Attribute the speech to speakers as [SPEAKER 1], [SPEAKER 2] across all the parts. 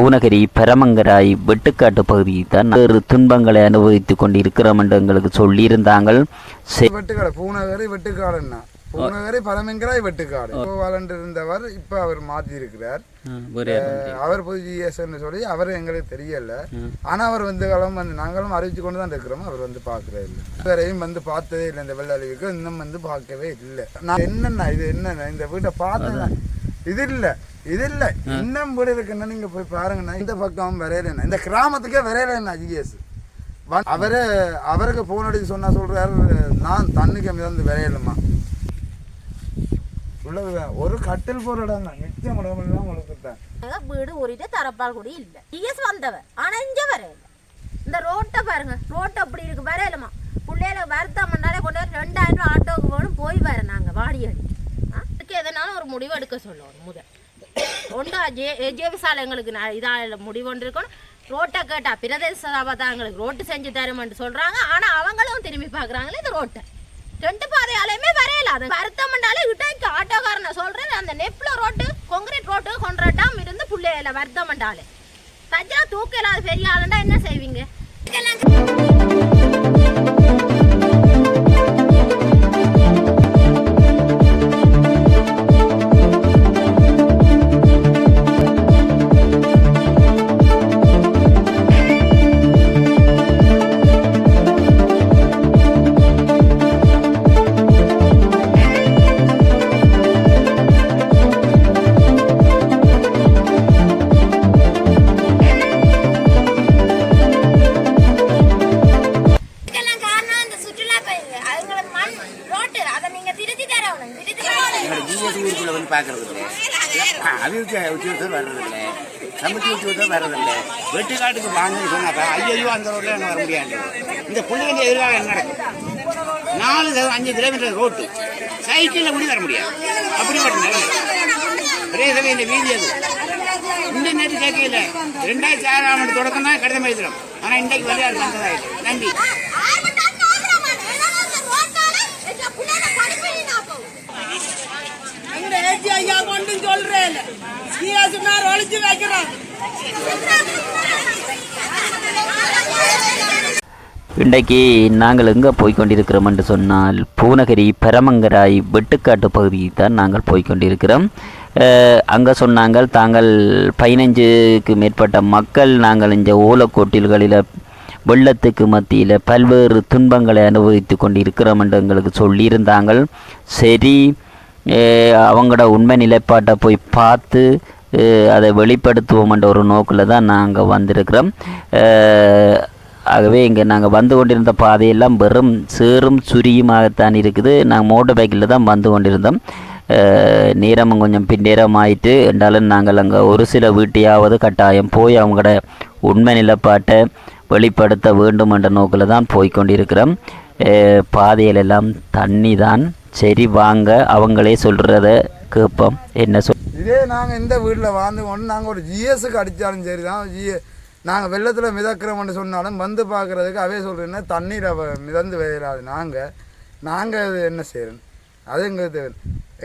[SPEAKER 1] பூனகிரி பரமங்கராய் வெட்டுக்காட்டு பகுதியில் தான் வேறு துன்பங்களை அனுபவித்துக் கொண்டிருக்கிறோம் என்று எங்களுக்கு சொல்லியிருந்தாங்க
[SPEAKER 2] வெட்டுக்காடு பூனகரி வெட்டுக்காடுன்னா. பூனகரி பரமங்கராய் வெட்டுக்காடு. கோவாலன் இருந்தவர் இப்ப அவர் மாத்தி இருக்கிறார் அவர் ஜிஎஸ்ன்னு சொல்லி அவர் எங்களுக்கு தெரியல. ஆனா அவர் வந்து காலம் வந்து நாங்களும் அறிவிச்சு கொண்டு தான் இருக்கிறோம். அவர் வந்து பார்க்கவே இல்லை. இதுவரையும் வந்து பார்த்ததே இல்லை. இந்த வெள்ள அழிவுக்கு இன்னும் வந்து பார்க்கவே இல்லை. நான் என்னண்ணா இது என்னண்ணா இந்த வீட்டை பார்த்தேன் இது இல்ல இது இல்ல இன்னும் வீடு இருக்குன்னா நீங்க போய் பாருங்கண்ணா. இந்த பக்கம் வரையலண்ணா. இந்த கிராமத்துக்கே வரையலண்ணா ஜிஎஸ். அவரே அவருக்கு போன் அடிச்சு சொன்னா சொல்றாரு நான் தண்ணிக்கு மிதந்து விரையலுமா உள்ளது ஒரு கட்டில் போற இடம் தான் நிச்சயம் உடம்புலாம் உங்களுக்கு
[SPEAKER 3] அங்க வீடு ஓடிட்டு தரப்பால் கூட இல்ல. டிஎஸ் வந்தவ ஆனா இங்க வரையில. இந்த ரோட்டை பாருங்க. ரோட்டை அப்படி இருக்கு. வரையலமா பிள்ளையில வருத்தம் பண்ணாலே கொண்டு வந்து ரெண்டாயிரம் ரூபாய் ஆட்டோவுக்கு போகணும். போய் வர நாங்க. வாடி அடிச்சு எங்களுக்கு எதனாலும் ஒரு முடிவு எடுக்க சொல்லணும் முதல். ஒன்றா ஜே ஜேபிசால எங்களுக்கு ந- இதால முடிவு ஒன்று ரோட்டை கேட்டா பிரதேச சபா தான் எங்களுக்கு ரோட்டு செஞ்சு தருமென்று சொல்றாங்க. ஆனா அவங்களும் திரும்பி பாக்குறாங்களே இந்த ரோட்டை. ரெண்டு பாதையாலையுமே வரையல. அது வருத்தம்னாலே பண்ணாலே இட்டாய்க்கு ஆட்டோக்காரனை சொல்றேன். அந்த நெப்பில் ரோட்டு கொங்கிரீட் ரோட்டு கொன்றாட்டாம் இருந்து புள்ளையில வருத்தம்ண்டாலே தஜ்ஜா தூக்க இல்லாத பெரிய ஆளுண்டா என்ன செய்வீங்க? திருத்தி
[SPEAKER 4] எங்களை ஜிஎஸ் ஊருக்குள்ள வந்து பார்க்கறது இல்லை அபிவிருத்தி உத்தியோகத்தர் வர்றதில்லை. சமூக உத்தியோகத்தர் வர்றதில்லை. வெட்டுக்காட்டுக்கு வாங்கன்னு சொன்னாக்கா ஐயோ அந்த ரோட்டில் என்ன வர முடியாது. இந்த பிள்ளைங்க எதிராக என்ன நடக்கும்? நாலு அஞ்சு கிலோமீட்டர் ரோட்டு சைக்கிளில் கூட வர முடியாது. அப்படிப்பட்ட நிலைமை ஒரே சமயம் இந்த வீதி அது. இந்த நேரத்து கேட்கல. ரெண்டாயிரத்தி ஆறாம் ஆண்டு தொடக்கம் தான் கடிதம் எழுதுறோம் ஆனால் இன்றைக்கு விளையாடு வந்ததாயிட்டு. நன்றி
[SPEAKER 5] எங்க ஏஜி ஐயா கொண்டும் சொல்றேன் ஜிஎஸ்னார் ஒழிச்சு வைக்கிறான்
[SPEAKER 1] இன்றைக்கு நாங்கள் எங்கே போய் கொண்டிருக்கிறோம் என்று சொன்னால் பூனகிரி பெரமங்கராய் வெட்டுக்காட்டு பகுதியை தான் நாங்கள் போய் கொண்டிருக்கிறோம் அங்கே சொன்னாங்கள் தாங்கள் பதினஞ்சுக்கு மேற்பட்ட மக்கள் நாங்கள் இந்த ஓலக்கோட்டில்களில் வெள்ளத்துக்கு மத்தியில் பல்வேறு துன்பங்களை அனுபவித்து கொண்டிருக்கிறோம் என்று எங்களுக்கு சொல்லியிருந்தாங்க சரி அவங்களோட உண்மை நிலைப்பாட்டை போய் பார்த்து அதை வெளிப்படுத்துவோம் என்ற ஒரு நோக்கில் தான் நாங்கள் வந்திருக்கிறோம். ஆகவே இங்கே நாங்கள் வந்து கொண்டிருந்த பாதையெல்லாம் வெறும் சேரும் சுரியுமாகத்தான் இருக்குது. நாங்கள் மோட்டர் பைக்கில் தான் வந்து கொண்டிருந்தோம். நேரமும் கொஞ்சம் பின்னேரம் ஆயிட்டு என்றாலும் நாங்கள் அங்கே ஒரு சில வீட்டையாவது கட்டாயம் போய் அவங்களோட உண்மை நிலைப்பாட்டை வெளிப்படுத்த வேண்டும் என்ற நோக்கில் தான் போய்கொண்டிருக்கிறோம் பாதையிலெல்லாம் தண்ணி தான் சரி வாங்க அவங்களே சொல்கிறத கேட்போம். என்ன சொல்
[SPEAKER 2] இதே நாங்கள் இந்த வீட்டில் வாழ்ந்து கொண்டு நாங்கள் ஒரு ஜிஎஸ்க்கு அடித்தாலும் சரி தான் ஜிஎஸ் நாங்க வெள்ளத்துல மிதக்கிறோம்னு சொன்னாலும் வந்து பார்க்கறதுக்கு அவே சொல்றேன்னா தண்ணீர் அவ மிதந்து வயலாது நாங்க நாங்க அது என்ன செய்யறோம் அது எங்களுக்கு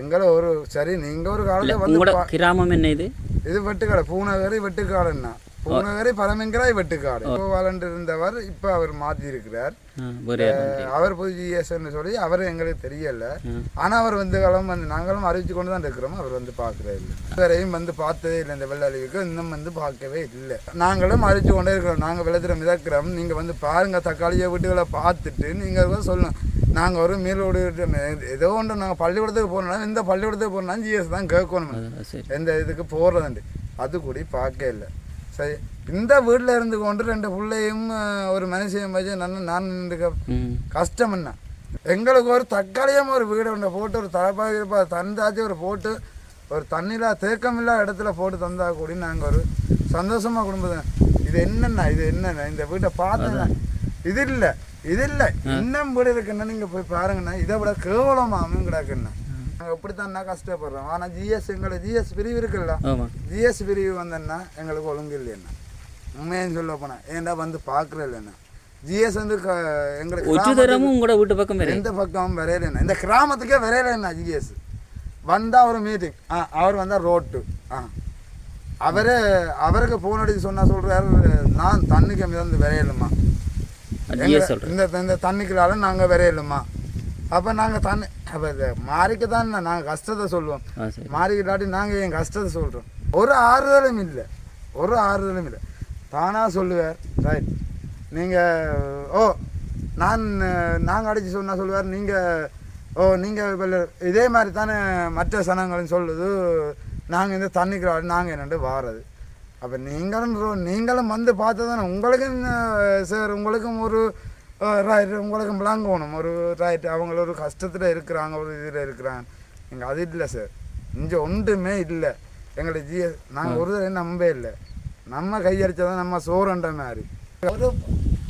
[SPEAKER 2] எங்களை ஒரு சரி நீங்க ஒரு காலத்துல வந்து
[SPEAKER 6] கிராமம் என்ன இது?
[SPEAKER 2] இது வெட்டுக்காடு பூனகரி வெட்டுக்காடுன்னா. பூனகரி பரமங்கராய் வெட்டுக்காடு. கோவாலன் இருந்தவர் இப்ப அவர் மாத்தி இருக்கிறார் அவர் போய் ஜிஎஸ்ன்னு சொல்லி அவர் எங்களுக்கு தெரியல. ஆனா அவர் வந்து காலம் வந்து நாங்களும் அறிவிச்சு கொண்டு தான் இருக்கிறோம். அவர் வந்து பார்க்கவே இல்லை. இதுவரையும் வந்து பார்த்ததே இல்லை இந்த வெள்ள அழிவுக்கு. இன்னும் வந்து பார்க்கவே இல்லை. நாங்களும் அறிவிச்சு கொண்டே இருக்கிறோம். நாங்க வெள்ளத்துல மிதக்கிறோம். நீங்க வந்து பாருங்க தக்காளியை வீட்டுகளை பார்த்துட்டு நீங்க சொல்லணும் நாங்க ஒரு மீளோடு ஏதோ ஒன்று நாங்க பள்ளிக்கூடத்துக்கு போறோம்னா இந்த பள்ளிக்கூடத்துக்கு போறோம்னா ஜிஎஸ் தான் கேட்கணும். எந்த இதுக்கு போகிறதுண்டு அது கூட பார்க்க இல்லை. சரி. இந்த வீட்டில் இருந்து கொண்டு ரெண்டு பிள்ளையும் ஒரு மனுஷன் வச்சு நான் நான்
[SPEAKER 6] ம்.
[SPEAKER 2] கஷ்டம் என்ன? எங்களுக்கு ஒரு தக்காளியாக ஒரு வீடு ஒன்று போட்டு ஒரு தலைப்பாக தந்தாச்சு ஒரு போட்டு ஒரு தண்ணியில தேக்கமில்லா இடத்துல போட்டு தந்தா கூட நாங்கள் ஒரு சந்தோஷமாக குடும்பத்தை இது என்னண்ணா இது என்னண்ணா இந்த வீட்டை பார்த்தேன்னா இது இல்லை இது இல்லை. இன்னும் வீடு இருக்குன்னா நீங்கள் போய் பாருங்கண்ணா இதை விட கேவலமாக கிடக்குண்ணா நாங்கள் இப்படித்தான்ண்ணா கஷ்டப்படுறோம். ஆனால் ஜிஎஸ் எங்களை ஜிஎஸ் பிரிவு இருக்குல்ல ஜிஎஸ் பிரிவு வந்தேன்னா எங்களுக்கு ஒழுங்கு இல்லைண்ணா. உண்மைன்னு சொல்ல போனால் ஏன்டா வந்து பார்க்குற இல்லைண்ணா ஜிஎஸ் வந்து எங்களுக்கு
[SPEAKER 6] உங்களோட வீட்டு பக்கம்
[SPEAKER 2] எந்த பக்கம் வரையலைண்ணா இந்த கிராமத்துக்கே வரையலைண்ணா ஜிஎஸ். வந்தால் ஒரு மீட்டிங் ஆ அவர் வந்தால் ரோட்டு. ஆ. அவரே அவருக்கு ஃபோன் அடிச்சு சொன்னா சொல்றாரு நான் தண்ணிக்கு மிதந்து விரையலுமா இந்த இந்த தண்ணிக்குள்ளால நாங்கள் விரையலுமா அப்போ நாங்கள் தண்ணி அப்போ இது மாறிக்கு தான் நாங்கள் கஷ்டத்தை சொல்லுவோம் மாறிக்கிட்டாட்டி நாங்கள் என் கஷ்டத்தை சொல்கிறோம் ஒரு ஆறுதலும் இல்லை. ஒரு ஆறுதலும் இல்லை. தானாக சொல்லுவார் ரைட். நீங்கள் ஓ நான் நாங்கள் அடித்து சொன்னால் சொல்லுவார் நீங்கள் ஓ நீங்கள் இதே மாதிரி தானே மற்ற சனங்களும் சொல்லுது. நாங்கள் இந்த தண்ணிக்கு நாங்கள் என்னண்டு வாரது. அப்போ நீங்களும் ரொ- நீங்களும் வந்து பார்த்து தானே உங்களுக்கும் சார் உங்களுக்கும் ஒரு ரைட் உங்களுக்கும் விளங்கணும் ஒரு ரைட் அவங்க ஒரு கஷ்டத்தில் இருக்கிறாங்க ஒரு இதில் இருக்கிறாங்க. எங்கள் அது இல்லை சார் இங்கே ஒன்றுமே இல்லை. எங்களை ஜிஎஸ் நாங்கள் ஒரு தடவை நம்பவே இல்லை. நம்ம கையடிச்சதான் நம்ம சோறுன்ற மாதிரி. ஒரு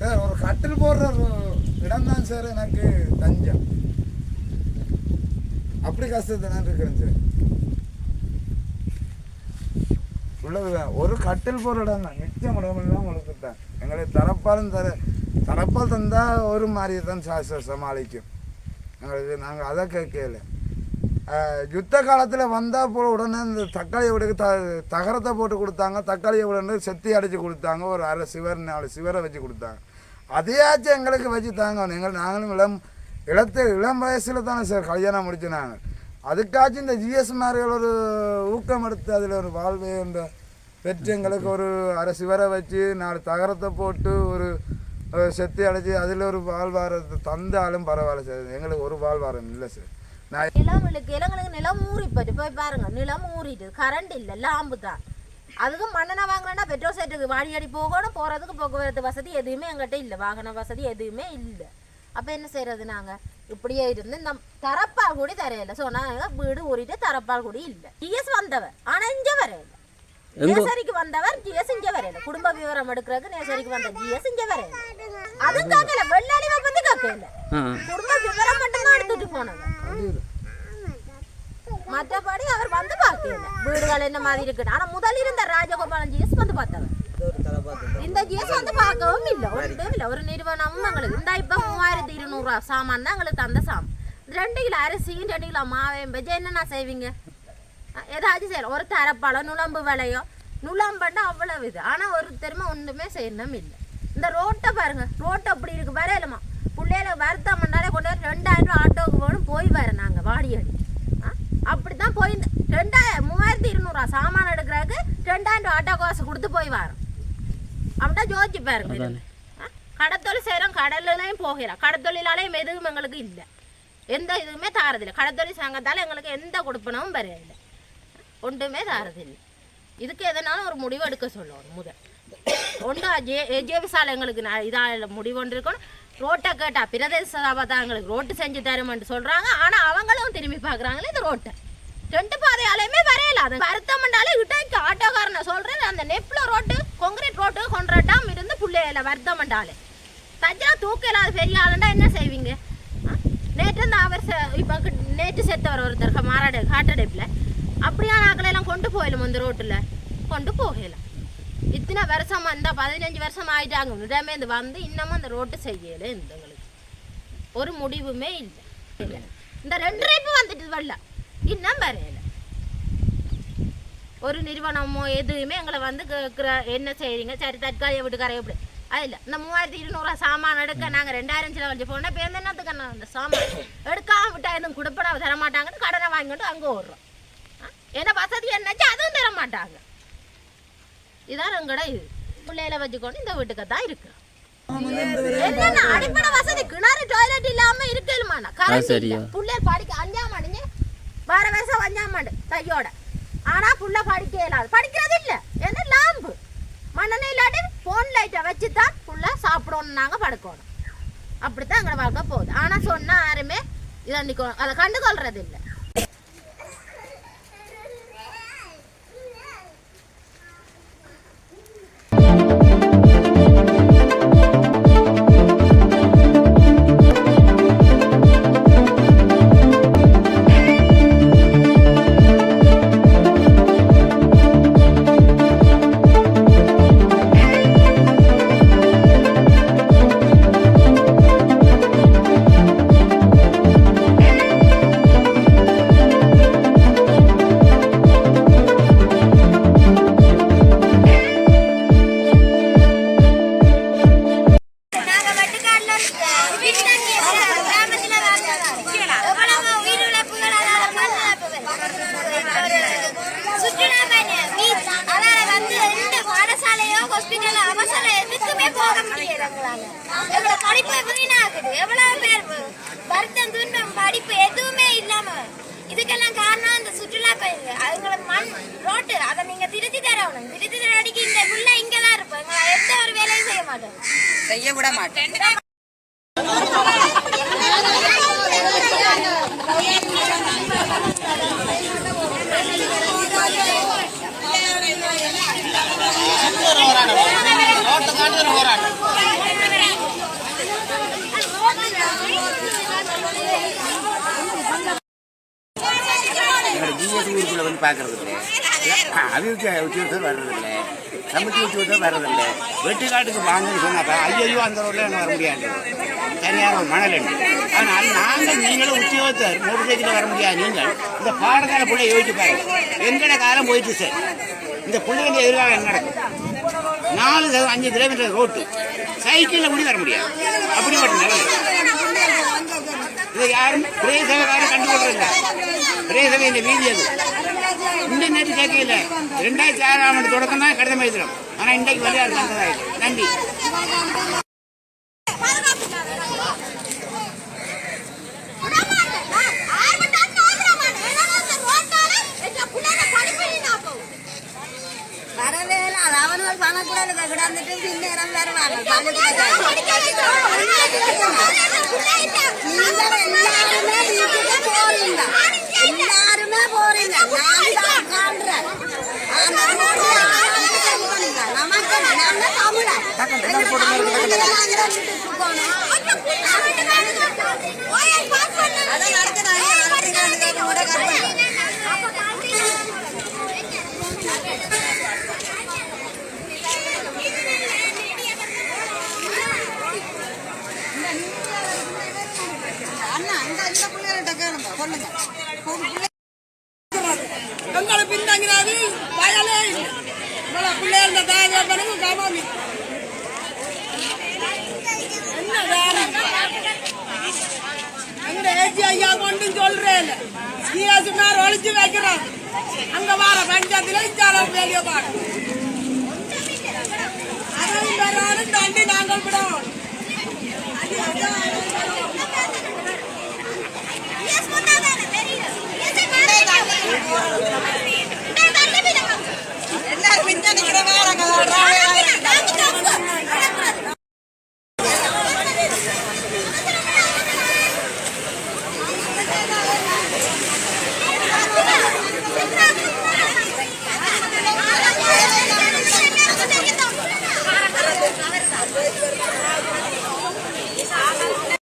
[SPEAKER 2] சார் ஒரு கட்டில் போடுற இடம் தான் சார் எனக்கு தஞ்சம். அப்படி கஷ்டத்தை நான் இருக்கிறேன் சார் உள்ளதுதான். ஒரு கட்டில் போகிற இடம் தான் மிச்சம் இடமெல்லாம் உங்களுக்கு தான் எங்களை தரப்பாலும் தர தரப்பால் தந்தால் ஒரு மாதிரியை தான் சா சமாளிக்கும். எங்களுக்கு நாங்கள் அதை கேட்கல. யுத்த காலத்தில் வந்தால் போல உடனே இந்த தக்காளி விடுக்கு த தகரத்தை போட்டு கொடுத்தாங்க. தக்காளியை உடனே செத்தி அடித்து கொடுத்தாங்க. ஒரு அரை சிவர் நாலு சிவரை வச்சு கொடுத்தாங்க. அதையாச்சும் எங்களுக்கு வச்சு தாங்க எங்கள் நாங்களும் இளம் இளத்து இளம் வயசில் தானே சார் கல்யாணம் முடிச்சு நாங்கள் அதுக்காச்சும் இந்த ஜிஎஸ் மார்கள் ஒரு ஊக்கம் எடுத்து அதில் ஒரு வாழ்வை என்ற பெற்று எங்களுக்கு ஒரு அரை சிவரை வச்சு நாலு தகரத்தை போட்டு ஒரு செத்தி அடைச்சி அதில் ஒரு வாழ்வாரத்தை தந்தாலும் பரவாயில்ல சார். எங்களுக்கு ஒரு வாழ்வாரம் இல்லை சார். நான்
[SPEAKER 3] நிலம் இருக்கு. இளங்களுக்கு நிலம் ஊறி போயிட்டு போய் பாருங்க. நிலம் ஊறிட்டு கரண்ட் இல்லை லாம்பு தான். அதுக்கு மண்ணெண்ணெய் வாங்கினா பெட்ரோல் செட்டுக்கு வாடி அடி போகணும். போகிறதுக்கு போக்குவரத்து வசதி எதுவுமே எங்கிட்ட இல்லை. வாகன வசதி எதுவுமே இல்லை. அப்போ என்ன செய்யறது நாங்கள் இப்படியே இருந்து இந்த தரப்பால் கூடி தரையில. ஸோ நாங்கள் வீடு ஊறிட்டு தரப்பால் கூடி இல்லை. ஜிஎஸ் வந்தவர். ஆனால் இங்கே வரையில வந்தவர். ஜிஎஸ் இங்கே வரையில குடும்ப விவரம் எடுக்கிறதுக்கு நேசரிக்கு வந்த ஜிஎஸ் இங்கே வரையில அது கேட்கல வெள்ளாளிவை பற்றி கேட்கல. குடும்ப விவரம் மட்டும்தான் எடுத்துட்டு போனவங்க மற்றபடி அவர் வந்து பார்க்கல. வீடுகள் என்ன மாதிரி இருக்கு ஆனா முதல் இருந்த ராஜகோபாலன் ஜிஎஸ் வந்து பார்த்தவர் இந்த ஜிஎஸ் வந்து பார்க்கவும் இல்லை. ஒன்றும் இல்லை. ஒரு நிறுவனமும் எங்களுக்கு இந்த இப்போ மூவாயிரத்தி இருநூறுவா சாமான் தான் எங்களுக்கு தந்த சாமான். ரெண்டு கிலோ அரிசியும் ரெண்டு கிலோ மாவையும். பஜ்ஜி என்னென்ன செய்வீங்க? ஏதாச்சும் செய்யலாம். ஒரு தரப்பழம் நுழம்பு விலையோ நுழம்புன்னா அவ்வளவு இது. ஆனால் ஒரு திரும்ப ஒன்றுமே செய்யணும் இல்லை. இந்த ரோட்டை பாருங்க. ரோட்டை அப்படி இருக்கு. வரையலுமா? பிள்ளையில வருத்தம் பண்ணாலே கொண்டு போய் ரெண்டாயிரம் ரூபா ஆட்டோவுக்கு போகணும். போய் வர நாங்கள் வாடியாடி அப்படி தான் போய் ரெண்டாயிரம் மூவாயிரத்தி இருநூறுவா சாமான் எடுக்கிறதுக்கு ரெண்டாயிரம் ரூபா ஆட்டோ காசு கொடுத்து போய் வரோம். அப்படின்னா யோசிச்சு பாருங்க? கடத்தொழில் செய்கிறோம் கடல்லையும் போகிறோம் கடத்தொழிலாலையும் எதுவும் எங்களுக்கு இல்லை. எந்த இதுவுமே தாரதில்லை. கடத்தொழில் சங்கத்தால் எங்களுக்கு எந்த கொடுப்பனவும் வரையில்லை ஒன்றுமே தாரதில்லை. இதுக்கு எதனாலும் ஒரு முடிவு எடுக்க சொல்லணும் முதல். ஒன்று ஜே ஜேபிசால எங்களுக்கு இதாக இதால முடிவு ஒன்று இருக்கணும். ரோட்டை கேட்டால் பிரதேச சபை தான் ரோட்டு செஞ்சு தருமென்று சொல்கிறாங்க ஆனால் அவங்களும் திரும்பி பார்க்குறாங்களே இந்த ரோட்டை. ரெண்டு பாதையாலையுமே வரையல. அது வருத்தம்னாலே இட்டாய்க்கு ஆட்டோக்காரனை சொல்கிறேன் அந்த நெப்பில் ரோட்டு கொங்கிரீட் ரோட்டு கொன்றாட்டாம் இருந்து புள்ளையில வருத்தம்ண்டாலே தஜ்ஜா தூக்க இல்லாத பெரிய ஆளுண்டா என்ன செய்வீங்க? நேற்று இந்த அவர் இப்போ நேற்று செத்தவர் ஒருத்தர் மாறாடு காட்டடைப்பில் அப்படியான ஆக்களெல்லாம் கொண்டு போயிடும் அந்த ரோட்டில். கொண்டு போகலாம் இத்தனை வருஷம் வந்தால் பதினஞ்சு வருஷம் ஆயிட்டாங்க உடனே இந்த வந்து இன்னமும் அந்த ரோட்டு செய்யலை இந்த எங்களுக்கு. ஒரு முடிவுமே இல்லை. இந்த ரெண்டு ரேப்பு வந்துட்டு வரல. இன்னும் வரையலை ஒரு நிறுவனமோ எதுவுமே எங்களை வந்து கேட்குற என்ன செய்கிறீங்க சரி தற்காலிக வீட்டுக்கார எப்படி? அது இல்லை. இந்த மூவாயிரத்தி இருநூறுவா சாமான் எடுக்க நாங்கள் ரெண்டாயிரம் சில வச்சு போனால் இப்போ என்னத்துக்கு நான் அந்த சாமான்? எடுக்காம விட்டா எதுவும் கொடுப்பனா தர மாட்டாங்கன்னு கடனை வாங்கிட்டு அங்கே ஓடுறோம். என்ன வசதி என்னச்சு அதுவும் தர மாட்டாங்க. இதான் எங்கட இது. பிள்ளையில வச்சுக்கொண்டு இந்த வீட்டுக்கு தான் இருக்கு என்னென்ன அடிப்படை வசதி? கிணறு டாய்லெட் இல்லாம இருக்கலுமாண்ணா. இல்ல. புள்ளைய படிக்க அஞ்சாம் ஆண்டுங்க. வார வருஷம் அஞ்சாம் ஆண்டு கையோட ஆனா புள்ள படிக்க இயலாது படிக்கிறது இல்ல. ஏன்னா லாம்பு. மண்ணெண்ணெய் இல்லாட்டி போன் லைட்டை வச்சு தான் புள்ள சாப்பிடணும் நாங்க படுக்கணும். அப்படித்தான் எங்களை வாழ்க்கை போகுது. ஆனா சொன்னா யாருமே இதை அதை கண்டுகொள்றது இல்லை
[SPEAKER 6] செய்ய
[SPEAKER 5] விட மாட்டேன்
[SPEAKER 4] எங்களோட ஜிஎஸ் வந்து பார்க்கறது இல்லையா? அபிவிருத்தி உத்தியோகத்தர் வர்றதில்லை சமூக உத்தியோகத்தர் வர்றதில்லை வெட்டுக்காட்டுக்கு வாங்கன்னு சொன்னாக்கா ஐயோ அந்த ரோட்ல எனக்கு வர முடியாது தனியார் ஒரு மணல் ஆனால் நாங்கள் நீங்களும் உத்தியோகத்தர் மோட்டர் சைக்கிளில் வர முடியாது நீங்கள் இந்த பாடகால பிள்ளை யோசிச்சு பாருங்க எங்கட காலம் போயிட்டு சார் இந்த பிள்ளைங்க எதிர்காலம் என்ன நடக்கும் நாலு அஞ்சு கிலோமீட்டர் ரோட்டு சைக்கிளில் கூட வர முடியாது அப்படிப்பட்ட நிலை இதை யாரும் பிரேசவக்காரும் கண்டுகொள்றதில்ல பிரேசவை இந்த வீதி அது இந்த நேற்று கேட்கல. ரெண்டாயிரத்தி ஆறாம் ஆண்டு தொடக்கம் தான் கடிதம் எழுதுறோம் ஆனால் இன்றைக்கு வெளியார் தந்ததாயில்லை நன்றி
[SPEAKER 6] எல்லாருமே போறீங்க நான் தான் காண்றேன் நமக்கு நம்ம தமிழர் அதான்
[SPEAKER 5] எங்களை பின்தங்கிறாது வயலே இல்லை. பிள்ளைகள் இந்த தாய் காமாமி அந்த ஏஜி ஐயா கொண்டு சொல்றேன் சிஎஸ்ஆர் ஒழிச்சு வைக்கிறான் அங்க வார பஞ்சாயத்துல இச்சாளர் வேலையை பார்க்கணும் அதையும் வரானும் தாண்டி நாங்கள்